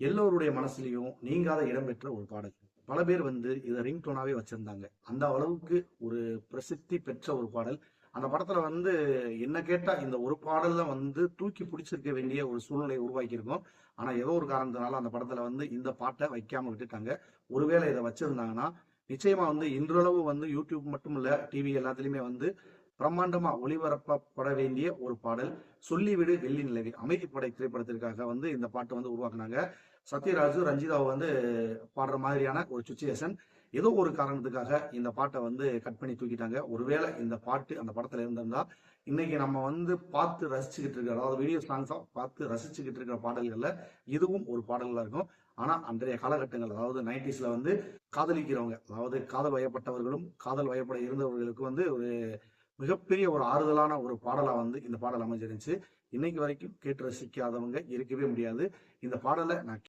எல்லோருடைய மனசுலையும் நீங்காத இடம் பெற்ற ஒரு பாடல். பல பேர் வந்து இதை ரிங் டோனாவே வச்சிருந்தாங்க. அந்த அளவுக்கு ஒரு பிரசித்தி பெற்ற ஒரு பாடல். அந்த படத்துல வந்து என்ன கேட்டா இந்த ஒரு பாடல்ல வந்து தூக்கி பிடிச்சிருக்க வேண்டிய ஒரு சூழ்நிலையை உருவாக்கியிருக்கோம். ஆனா ஏதோ ஒரு காரணத்தினால அந்த படத்துல வந்து இந்த பாட்டை வைக்காம விட்டுட்டாங்க. ஒருவேளை இதை வச்சிருந்தாங்கன்னா நிச்சயமா வந்து இன்றளவு வந்து யூடியூப் மட்டும் இல்ல டிவி எல்லாத்துலயுமே வந்து பிரம்மாண்டமா ஒளிபரப்பப்பட வேண்டிய ஒரு பாடல். சொல்லிவிடு வெள்ளி நிலவி அமைதிப்படை திரைப்படத்திற்காக வந்து இந்த பாட்டை வந்து உருவாக்குனாங்க. சத்யராஜு ரஞ்சிதாவை வந்து பாடுற மாதிரியான ஒரு சுச்சுவேஷன். ஏதோ ஒரு காரணத்துக்காக இந்த பாட்டை வந்து கட் பண்ணி தூக்கிட்டாங்க. ஒருவேளை இந்த பாட்டு அந்த படத்துல இருந்திருந்தா இன்னைக்கு நம்ம வந்து பார்த்து ரசிச்சுக்கிட்டு இருக்கிற அதாவது வீடியோ சாங்ஸா பார்த்து ரசிச்சுக்கிட்டு இருக்கிற பாடல்கள்ல இதுவும் ஒரு பாடல்களா இருக்கும். ஆனா அன்றைய காலகட்டங்கள் அதாவது நைன்டிஸ்ல வந்து காதலிக்கிறவங்க அதாவது காதல் வயப்பட்டவர்களும் காதல் வயப்பட இருந்தவர்களுக்கு வந்து ஒரு மிகப்பெரிய ஒரு ஆறுதலான ஒரு பாடலா வந்து இந்த பாடல் அமைஞ்சிருந்துச்சு. இன்னைக்கு வரைக்கும் கேட்டு ரசிக்காதவங்க இருக்கவே முடியாது. இந்த பாடலை நான்